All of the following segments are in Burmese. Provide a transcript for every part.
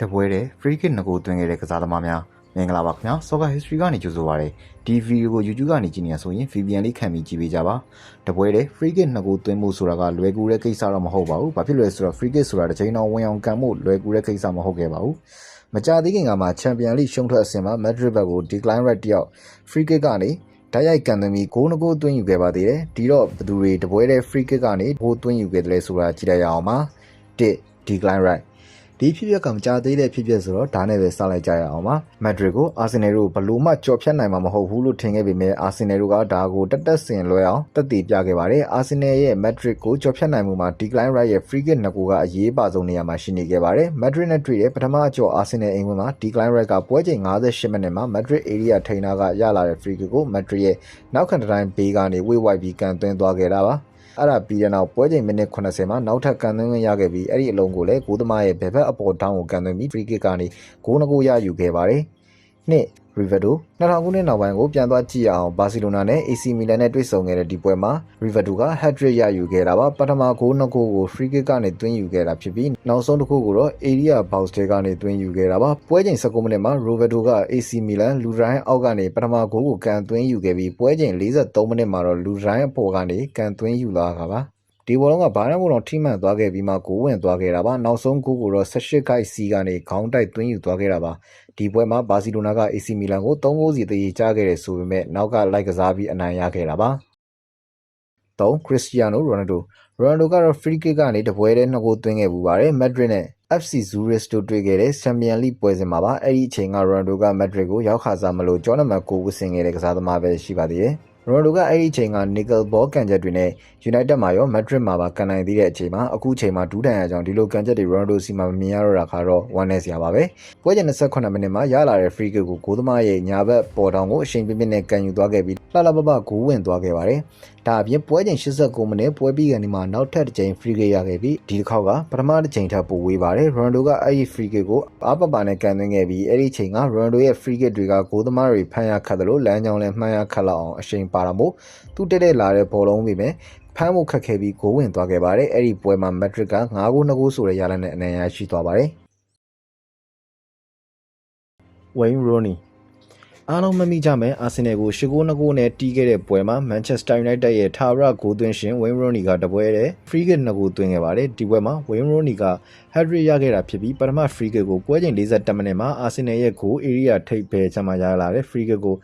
တပွဲတဲ့ free kick နှစ်ကိုသွင်းခဲ့တဲ့ကစားသမားများမင်္ဂလာပါခင်ဗျာ Soccer History ကနေကြိုဆိုပါရစေဒီဗီဒီယိုကို YouTube ကနေကြည့်နေရဆိုရင် VPN လေးခံပြီးကြည့်ပေးကြပါတပွဲတဲ့ free kick နှစ်ကိုသွင်းမှုဆိုတာကလွယ်ကူတဲ့ကိစ္စတော့မဟုတ်ပါဘူးဘာဖြစ်လို့လဲဆိုတော့ free kick ဆိုတာတစ်ချိန်တော့ဝင်အောင်ကန်မှုလွယ်ကူတဲ့ကိစ္စမဟုတ်ခဲ့ပါဘူးမကြသေးခင်ကမှချန်ပီယံလိရှုံးထွက်အဆင့်မှာ Madrid ဘက်ကို decline right တယောက် free kick ကနေဓာတ်ရိုက်ကန်သွင်းပြီးဂိုးနှစ်ဂိုးသွင်းယူခဲ့ပါသေးတယ်ဒီတော့ဘယ်သူတွေတပွဲတဲ့ free kick ကနေဂိုးသွင်းယူခဲ့တယ်လဲဆိုတာကြည့်လိုက်ရအောင်ပါ1 decline right ဒီဖြစ်ပျက်ကမကြသေးတဲ့ဖြစ်ပျက်ဆိုတော့ဒါနဲ့ပဲစလိုက်ကြရအောင်ပါမက်ဒရစ်ကိုအာဆင်နယ်တို့ဘလို့မှကြော်ဖြတ်နိုင်မှာမဟုတ်ဘူးလို့ထင်ခဲ့ပေမဲ့အာဆင်နယ်တို့ကဒါကိုတက်တက်ဆင်လွဲအောင်တက်တည်ပြခဲ့ပါတယ်အာဆင်နယ်ရဲ့မက်ဒရစ်ကိုကြော်ဖြတ်နိုင်မှုမှာ decline right ရဲ့ free kick နှစ်ကူကအရေးပါဆုံးနေရာမှာရှိနေခဲ့ပါတယ်မက်ဒရစ်နဲ့တွေ့တဲ့ပထမအကျော်အာဆင်နယ်အိမ်ဝင်မှာ decline right ကပွဲချိန်58မိနစ်မှာမက်ဒရစ် area ထိန်းနာကရလာတဲ့ free kick ကိုမက်ဒရစ်ရဲ့နောက်ခံတိုင်းဘေးကနေဝေ့ဝိုက်ပြီးကန်သွင်းသွားခဲ့တာပါ အဲ့ဒါပြီးတဲ့နောက်ပွဲချိန်မိနစ်80မှာနောက်ထပ်ကန်သွင်းခွင့်ရခဲ့ပြီးအဲ့ဒီအလုံးကိုလည်းကိုသမားရဲ့ဘယ်ဘက်အပေါ်တောင်းကိုကန်သွင်းပြီး free kick ကနေဂိုးနှစ်ဂိုးရယူခဲ့ပါတယ်။ နှစ် Rivaldo 2000ခုနှစ်နောက်ပိုင်းကိုပြန်သွားကြည့်ရအောင်ဘာစီလိုနာနဲ့ AC Milan နဲ့တွေ့ဆုံခဲ့တဲ့ဒီပွဲမှာ Rivaldo က hat-trick ရယူခဲ့တာပါပထမဂိုးနှစ်ဂိုးကို free kick ကနေသွင်းယူခဲ့တာဖြစ်ပြီးနောက်ဆုံးတစ်ခုကိုတော့ area box တွေကနေသွင်းယူခဲ့တာပါပွဲချိန်19မိနစ်မှာ Rivaldo က AC Milan လူရိုင်းအောက်ကနေပထမဂိုးကိုကန်သွင်းယူခဲ့ပြီးပွဲချိန်43မိနစ်မှာတော့လူရိုင်းအပေါ်ကနေကန်သွင်းယူလာတာပါ ဒီဘောလုံးကဘာနဲ့မို့တော့ထိမှန်သွားခဲ့ပြီးမှကိုဝင်သွားခဲ့တာပါနောက်ဆုံးဂိုးကိုတော့18ခိုက်စီကနေခေါင်းတိုက်သွင်းယူသွားခဲ့တာပါဒီပွဲမှာဘာစီလိုနာက AC မီလန်ကို3ဂိုးစီတည်ကြားခဲ့တယ်ဆိုပေမဲ့နောက်ကလိုက်ကစားပြီးအနိုင်ရခဲ့တာပါ3ခရစ္စတီယာနိုရိုနယ်ဒိုရိုနယ်ဒိုကတော့ free kick ကနေတပွဲတည်းနှစ်ဂိုးသွင်းခဲ့ပူပါတယ်မက်ဒရစ်နဲ့ FC Zurich တို့တွေ့ခဲ့တဲ့ Champions League ပွဲစဉ်မှာပါအဲ့ဒီအချိန်က Ronaldo က Madrid ကိုရောက်ခါစားမလို့ကျော်နံပါတ်9ဝတ်ဆင်ခဲ့တဲ့ကစားသမားပဲရှိပါသေးတယ်။ ရိုနယ်ဒိုကအဲ့ဒီအချိန်က nickel ball ကန်ချက်တွေနဲ့ United မှာရော Madrid မှာပါကန်နိုင်သေးတဲ့အချိန်မှာအခုချိန်မှာဒူးတန်ရကြောင်းဒီလိုကန်ချက်တွေ Ronaldo စီမှာမမြင်ရတော့တာကတော့ဝမ်းနည်းစရာပါပဲ။ပွဲချိန်28မိနစ်မှာရလာတဲ့ free kick ကိုဂိုးသမားရဲ့ညာဘက်ပေါ်တောင်ကိုအချိန်ပြင်းပြင်းနဲ့ကန်ယူသွားခဲ့ပြီးလှလှပပဂိုးဝင်သွားခဲ့ပါတယ်။ဒါအပြင်ပွဲချိန်89မိနစ်ပွဲပြီးကနေမှနောက်ထပ်တစ်ချိန် free kick ရခဲ့ပြီးဒီတစ်ခေါက်ကပထမတစ်ချိန်ထပ်ပိုဝေးပါတယ်။ Ronaldo ကအဲ့ဒီ free kick ကိုအားပပါနဲ့ကန်သွင်းခဲ့ပြီးအဲ့ဒီချိန်က Ronaldo ရဲ့ free kick တွေကဂိုးသမားတွေဖမ်းရခတ်တယ်လို့လမ်းကြောင်းလည်းမှန်းရခတ်လောက်အောင်အချိန်ပါတာမို့သူတက်တက်လာတဲ့ဘောလုံးပေမဲ့ဖမ်းဖို့ခက်ခဲပြီးဂိုးဝင်သွားခဲ့ပါတယ်အဲ့ဒီပွဲမှာမက်ဒရစ်က9ဂိုး2ဂိုးဆိုတဲ့ရလဒ်နဲ့အနိုင်ရရှိသွားပါတယ်ဝိန်းရိုနီ အားလုံးမမိကြမယ်အာဆင်နယ်ကိုရှစ်ဂိုး2ဂိုးနဲ့တီးခဲ့တဲ့ပွဲမှာမန်ချက်စတာယူနိုက်တက်ရဲ့ထာဝရဂိုးသွင်းရှင်ဝိန်းရိုနီကတပွဲတဲ့ free kick 2ဂိုးသွင်းခဲ့ပါတယ်ဒီပွဲမှာဝိန်းရိုနီက hat-trick ရခဲ့တာဖြစ်ပြီးပထမ free kick ကိုပွဲချိန်47မိနစ်မှာအာဆင်နယ်ရဲ့ဂိုး area ထိပ်ပဲချမှရလာတဲ့ free kick ကို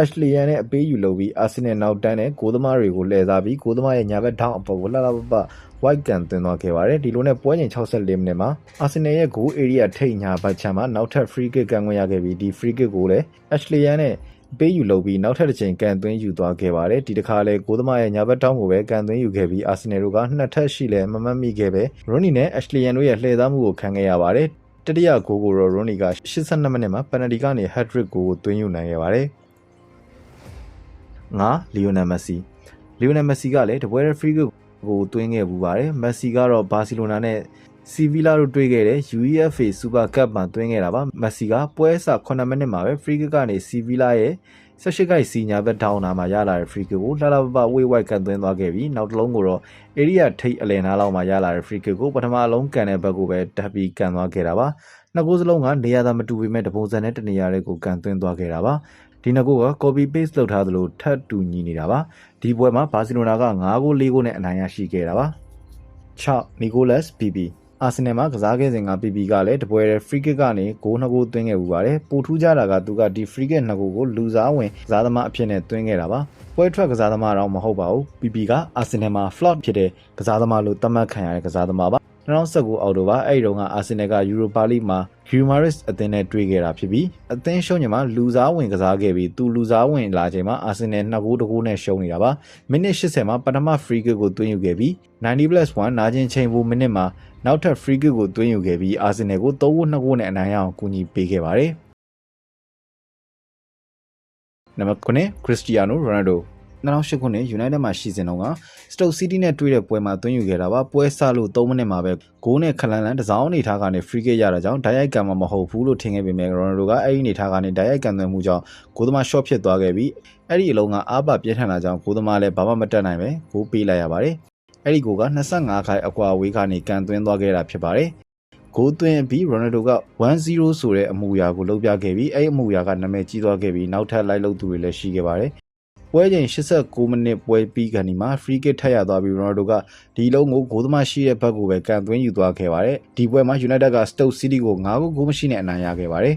Ashley Young နဲ့အပေးယူလုပ်ပြီးအာဆင်နယ်နောက်တန်းနဲ့ဂိုးသမားတွေကိုလှည့်စားပြီးဂိုးသမားရဲ့ညာဘက်ထောင်းအပေါ်ကိုလှလှပပ white ကန်သွင်းသွားခဲ့ပါတယ်ဒီလိုနဲ့ပွဲချိန်64မိနစ်မှာအာဆင်နယ်ရဲ့ဂိုး area ထိပ်ညာဘက်ချမ်းမှာနောက်ထပ် free kick ကန်ခွင့်ရခဲ့ပြီးဒီ free kick ကိုလည်း Ashley Young နဲ့ပေးယူလုပ်ပြီးနောက်ထပ်တစ်ချိန်ကန်သွင်းယူသွားခဲ့ပါတယ်ဒီတစ်ခါလဲဂိုးသမားရဲ့ညာဘက်တောင်းကိုပဲကန်သွင်းယူခဲ့ပြီးအာဆင်နယ်တို့ကနှစ်ထပ်ရှိလဲမမတ်မိခဲ့ပဲရိုနီနဲ့ Ashley Young တို့ရဲ့လှည့်စားမှုကိုခံခဲ့ရပါတယ်တတိယဂိုးကိုတော့ရိုနီက82မိနစ်မှာပယ်နတီကနေ hat-trick ကိုသွင်းယူနိုင်ခဲ့ပါတယ် ငါလီယိုနယ်မက်ဆီလီယိုနယ်မက်ဆီကလည်းတပွဲ free kick ကိုသွင်းခဲ့ပူပါတယ်မက်ဆီကတော့ဘာစီလိုနာနဲ့စီဗီလာတို့တွေ့ခဲ့တဲ့ UEFA Super Cup မှာသွင်းခဲ့တာပါမက်ဆီကပွဲစ9မိနစ်မှာပဲ free kick ကနေစီဗီလာရဲ့18ခိုက်စီညာဘက်ထောင်းနာမှာရလာတဲ့ free kick ကိုလှလှပပဝေးဝိုက်ကန်သွင်းသွားခဲ့ပြီးနောက်တစ်လုံးကိုတော့ area ထိပ်အလယ်နားလောက်မှာရလာတဲ့ free kick ကိုပထမအလုံးကန်တဲ့ဘက်ကိုပဲတက်ပြီးကန်သွားခဲ့တာပါနှစ်ကိုးစလုံးကနေရာသာမတူပေမဲ့တပုံစံနဲ့တနေရာလေးကိုကန်သွင်းသွားခဲ့တာပါ ဒီနှစ်ကိုက copy paste လုပ်ထားသလိုထပ်တူညီနေတာပါဒီပွဲမှာဘာစီလိုနာက9ဂိုး4ဂိုးနဲ့အနိုင်ရရှိခဲ့တာပါ6 Nicolas Pepe အာဆင်နယ်မှာကစားခဲ့စဉ်က PP ကလည်းတပွဲတဲ့ free kick ကနေဂိုးနှစ်ဂိုးသွင်းခဲ့ပူပါတယ်ပိုထူးကြတာကသူကဒီ free kick နှစ်ဂိုးကိုလူစားဝင်ကစားသမားအဖြစ်နဲ့သွင်းခဲ့တာပါပွဲထွက်ကစားသမားတော့မဟုတ်ပါဘူး PP ကအာဆင်နယ်မှာ flop ဖြစ်တဲ့ကစားသမားလို့သတ်မှတ်ခံရတဲ့ကစားသမားပါ 2019အောက်တိုဘာအဲ့ဒီတော့ကအာဆင်နယ်က Europa League မှာ Guimares အသင်းနဲ့တွေ့ခဲ့တာဖြစ်ပြီးအသင်းရှုံးညမှာလူစားဝင်ကစားခဲ့ပြီးသူလူစားဝင်လာချိန်မှာအာဆင်နယ်2ဂိုးတဂိုးနဲ့ရှုံးနေတာပါမိနစ်80မှာပထမ free kick ကိုသွင်းယူခဲ့ပြီး 90+1 နာကျင်ချိန်ဘူးမိနစ်မှာနောက်ထပ် free kick ကိုသွင်းယူခဲ့ပြီးအာဆင်နယ်ကို3ဂိုး2ဂိုးနဲ့အနိုင်ရအောင်ကူညီပေးခဲ့ပါတယ်နံပါတ်9 Cristiano Ronaldo 2008ခုနှစ် United မှာရှိစဉ်တုန်းက Stoke City နဲ့တွေ့တဲ့ပွဲမှာသွင်းယူခဲ့တာပါပွဲဆလို့3မိနစ်မှာပဲဂိုးနဲ့ခလန်လန်တစောင်းအနေထားကနေ free kick ရတာကြောင့်ဓာတ်ရိုက်ကန်မှာမဟုတ်ဘူးလို့ထင်ခဲ့ပေမဲ့ Ronaldo ကအဲ့ဒီအနေထားကနေဓာတ်ရိုက်ကန်သွင်းမှုကြောင့်ဂိုးသမား shot ဖြစ်သွားခဲ့ပြီးအဲ့ဒီအလုံးကအားပါပြင်းထန်လာကြောင်းဂိုးသမားလည်းဘာမှမတက်နိုင်ပဲဂိုးပေးလိုက်ရပါတယ်အဲ့ဒီဂိုးက25ခိုင်အကွာဝေးကနေကန်သွင်းသွားခဲ့တာဖြစ်ပါတယ်ဂိုးသွင်းပြီးရိုနယ်ဒိုက1-0ဆိုတဲ့အမူအရာကိုလုပ်ပြခဲ့ပြီးအဲ့ဒီအမူအရာကနာမည်ကြီးသွားခဲ့ပြီးနောက်ထပ်လိုက်လုပ်သူတွေလည်းရှိခဲ့ပါတယ် ပွဲချိန်89မိနစ်ပွဲပြီးကန်ဒီမှာ free kick ထပ်ရသွားပြီးရိုနယ်ဒိုကဒီလုံးကိုဂိုးသမားရှိတဲ့ဘက်ကိုပဲကန်သွင်းယူသွားခဲ့ပါတယ်ဒီပွဲမှာ United က Stoke City ကို9ဂိုးဂိုးမရှိနဲ့အနိုင်ရခဲ့ပါတယ်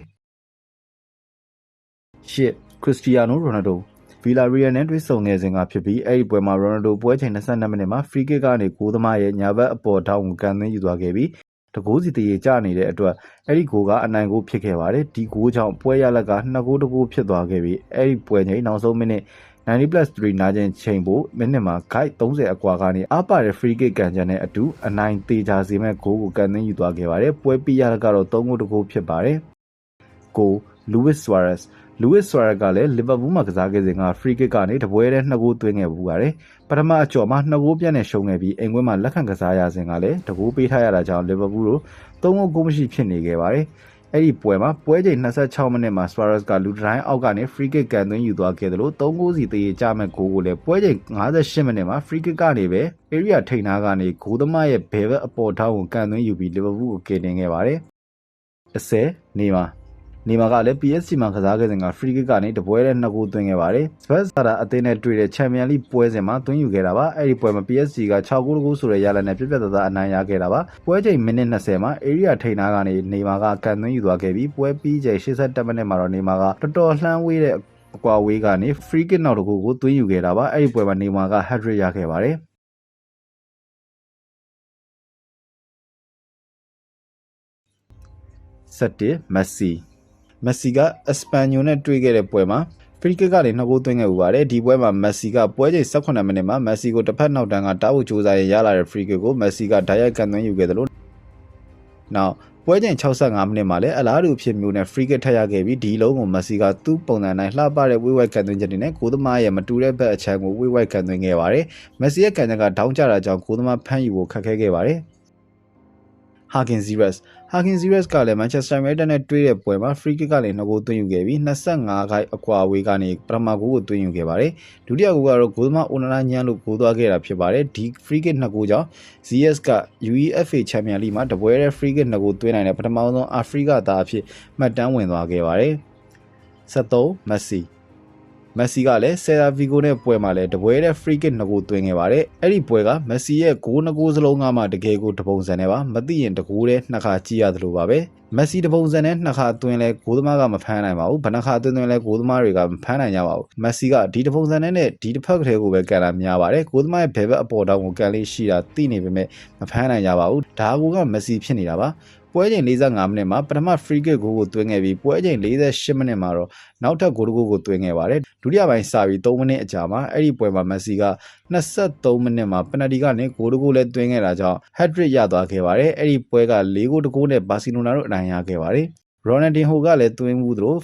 ရှစ်ခရစ္စတီယာနိုရိုနယ်ဒိုဗီလာရီယယ်နဲ့တွေ့ဆုံခဲ့စဉ်ကဖြစ်ပြီးအဲ့ဒီပွဲမှာရိုနယ်ဒိုပွဲချိန်22မိနစ်မှာ free kick ကနေဂိုးသမားရဲ့ညာဘက်အပေါ်ထောင်းကိုကန်သွင်းယူသွားခဲ့ပြီးတကိုးစီတရေကျနေတဲ့အတွက်အဲ့ဒီဂိုးကအနိုင်ဂိုးဖြစ်ခဲ့ပါတယ်ဒီဂိုးကြောင့်ပွဲရလက်က2ဂိုးတဂိုးဖြစ်သွားခဲ့ပြီးအဲ့ဒီပွဲချိန်နောက်ဆုံးမိနစ် 90+3 နာကျင်ချိန်ဖို့မိနစ်မှာ guide 30အကွာကနေအပါတဲ့ free kick ကန်ချန်နဲ့အတူအနိုင်သေးကြစေမဲ့ဂိုးကိုကန်သွင်းယူသွားခဲ့ပါတယ်ပွဲပြရလက်ကတော့3ဂိုးတဂိုးဖြစ်ပါတယ်ကို Luis Suarez Luis Suarez ကလည်း Liverpool မှာကစားခဲ့စဉ်က free kick ကနေတပွဲတည်း2ဂိုးသွင်းခဲ့ပူပါတယ်ပထမအကျော်မှာ2ဂိုးပြတ်နဲ့ရှုံးခဲ့ပြီးအိမ်ကွင်းမှာလက်ခံကစားရစဉ်ကလည်းတဂိုးပေးထားရတာကြောင့် Liverpool တို့3ဂိုးဂိုးမရှိဖြစ်နေခဲ့ပါတယ် အဲ့ဒီပွဲမှာပွဲချိန်26မိနစ်မှာ Suarez ကလူတိုင်းအောက်ကနေ free kick ကန်သွင်းယူသွားခဲ့တယ်လို့3ဂိုးစီတရေကျမဲ့ဂိုးကိုလည်းပွဲချိန်58မိနစ်မှာ free kick ကနေပဲ area ထိန်နာကနေဂိုးသမားရဲ့ဘယ်ဘက်အပေါ်ထောင်းကိုကန်သွင်းယူပြီး Liverpool ကိုကယ်တင်ခဲ့ပါတယ်10နေမှာ နေမာကလည်း PSG မှာကစားခဲ့စဉ်က free kick ကနေတပွဲနဲ့2ဂိုးသွင်းခဲ့ပါတယ်။ Spurs ကအသင်းနဲ့တွေ့တဲ့ Champions League ပွဲစဉ်မှာသွင်းယူခဲ့တာပါ။အဲ့ဒီပွဲမှာ PSG က6ဂိုးတဂိုးဆိုတဲ့ရလဒ်နဲ့ပြတ်ပြတ်သားသားအနိုင်ရခဲ့တာပါ။ပွဲချိန်မိနစ်20မှာ area ထိန်နာကနေနေမာကကန်သွင်းယူသွားခဲ့ပြီးပွဲပြီးချိန်87မိနစ်မှာတော့နေမာကတော်တော်လှမ်းဝေးတဲ့အကွာဝေးကနေ free kick နောက်တကူကိုသွင်းယူခဲ့တာပါ။အဲ့ဒီပွဲမှာနေမာက hat-trick ရခဲ့ပါတယ်။17 Messi မက်ဆီကအစပန်ညိုနဲ့တွေ့ခဲ့တဲ့ပွဲမှာဖရီကစ်ကနေနှစ်ဂိုးသွင်းခဲ့ဥပါတယ်ဒီပွဲမှာမက်ဆီကပွဲချိန်18မိနစ်မှာမက်ဆီကိုတစ်ဖက်နောက်တန်းကတားဖို့ကြိုးစားရင်ရလာတဲ့ဖရီကစ်ကိုမက်ဆီကဓာတ်ရိုက်ကန်သွင်းယူခဲ့တယ်လို့နောက်ပွဲချိန်65မိနစ်မှာလည်းအလားတူဖြစ်မျိုးနဲ့ free kick ထပ်ရခဲ့ပြီးဒီလုံးကိုမက်ဆီကသူ့ပုံစံတိုင်းလှပတဲ့ဝေးဝိုက်ကန်သွင်းချက်တွေနဲ့ကိုသမားရဲ့မတူတဲ့ဘက်အချမ်းကိုဝေးဝိုက်ကန်သွင်းခဲ့ပါတယ်။မက်ဆီရဲ့ကန်ချက်ကဒေါင်းကျတာကြောင့်ကိုသမားဖမ်းယူဖို့ခက်ခဲခဲ့ပါတယ်။ Hagen Ziyech Hagen Ziyech ကလည်း Manchester United နဲ့တွေ့တဲ့ပွဲမှာ free kick ကနေ2ဂိုးသွင်းယူခဲ့ပြီး25ခိုက်အကွာအဝေးကနေပထမဂိုးကိုသွင်းယူခဲ့ပါတယ်။ဒုတိယဂိုးကတော့ ဂိုးသမား Onana ညမ်းလို့ဂိုးသွားခဲ့တာဖြစ်ပါတယ်။ဒီ free kick 2ဂိုးကြောင့် Ziyech က UEFA Champions League မှာတပွဲတည်း free kick 2ဂိုးသွင်းနိုင်တဲ့ပထမဆုံးအာဖရိကသားအဖြစ်မှတ်တမ်းဝင်သွားခဲ့ပါတယ်။73 Messi မက်ဆီကလည်းဆယ်လာဗီဂိုနဲ့ပွဲမှာလည်းတပွဲတဲ့ free kick နှစ်ကိုသွင်းခဲ့ပါတယ်။အဲ့ဒီပွဲကမက်ဆီရဲ့ဂိုးနှစ်ဂိုးစလုံးကမှတကယ်ကိုတပုံစံနဲ့ပါမသိရင်တကိုးတဲ့နှစ်ခါကြည့်ရတယ်လို့ပါပဲ။မက်ဆီတပုံစံနဲ့နှစ်ခါသွင်းလဲဂိုးသမားကမဖမ်းနိုင်ပါဘူး။ဘယ်နှခါသွင်းသွင်းလဲဂိုးသမားတွေကမဖမ်းနိုင်ကြပါဘူး။မက်ဆီကဒီတပုံစံနဲ့ဒီတစ်ဖက်ကလေးကိုပဲကန်လာများပါတယ်။ဂိုးသမားရဲ့ဘယ်ဘက်အပေါ်တောင်ကိုကန်လေးရှိတာသိနေပေမဲ့မဖမ်းနိုင်ကြပါဘူး။ဒါကူကမက်ဆီဖြစ်နေတာပါ။ ပွဲချိန်45မိနစ်မှာပထမ free kick ကိုကိုသွင်းခဲ့ပြီးပွဲချိန်48မိနစ်မှာတော့နောက်ထပ်ဂိုးတစ်ဂိုးကိုသွင်းခဲ့ပါတယ်ဒုတိယပိုင်းစပြီး3မိနစ်အကြာမှာအဲ့ဒီပွဲမှာမက်ဆီက23မိနစ်မှာပနတီကနေဂိုးတစ်ဂိုးလည်းသွင်းခဲ့တာကြောင့် hat-trick ရသွားခဲ့ပါတယ်အဲ့ဒီပွဲက4ဂိုးတဂိုးနဲ့ဘာစီလိုနာတို့အနိုင်ရခဲ့ပါတယ်ရိုနယ်ဒင်ဟိုကလည်းသွင်းမှုသလို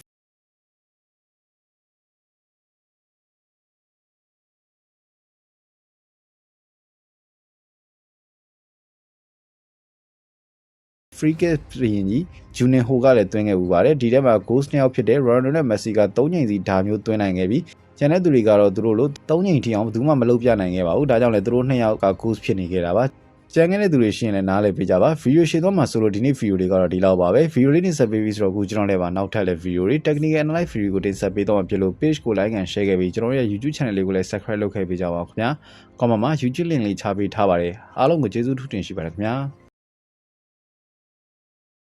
free kick ပြင်ကြီးဂျူနီဟိုကလည်းသွင်းခဲ့ပူပါတယ်ဒီထဲမှာ ghost နှစ်ယောက်ဖြစ်တဲ့ Ronaldo နဲ့ Messi က3ချိန်စီဒါမျိုးသွင်းနိုင်ခဲ့ပြီးကျန်တဲ့သူတွေကတော့သူတို့လို3ချိန်ထိအောင်ဘယ်သူမှမလုပ်ပြနိုင်ခဲ့ပါဘူးဒါကြောင့်လည်းသူတို့နှစ်ယောက်က ghost ဖြစ်နေခဲ့တာပါကျန်တဲ့သူတွေရှင်းလဲနားလည်ပေးကြပါဗီဒီယိုရှင်းသွားမှာဆိုလို့ဒီနေ့ဗီဒီယိုတွေကတော့ဒီလောက်ပါပဲဗီဒီယိုလေးတင်ဆက်ပေးပြီးဆိုတော့အခုကျွန်တော်လည်းပါနောက်ထပ်လည်းဗီဒီယိုတွေ technical analyze ဗီဒီယိုကိုတင်ဆက်ပေးတော့မှာဖြစ်လို့ page ကို like and share ခဲ့ပြီးကျွန်တော်ရဲ့ YouTube channel လေးကိုလည်း subscribe လုပ်ခဲ့ပေးကြပါဦးခင်ဗျာ comment မှာ YouTube link လေးချပေးထားပါတယ်အားလုံးကိုကျေးဇူးထူးတင်ရှိပါတယ်ခင်ဗျာ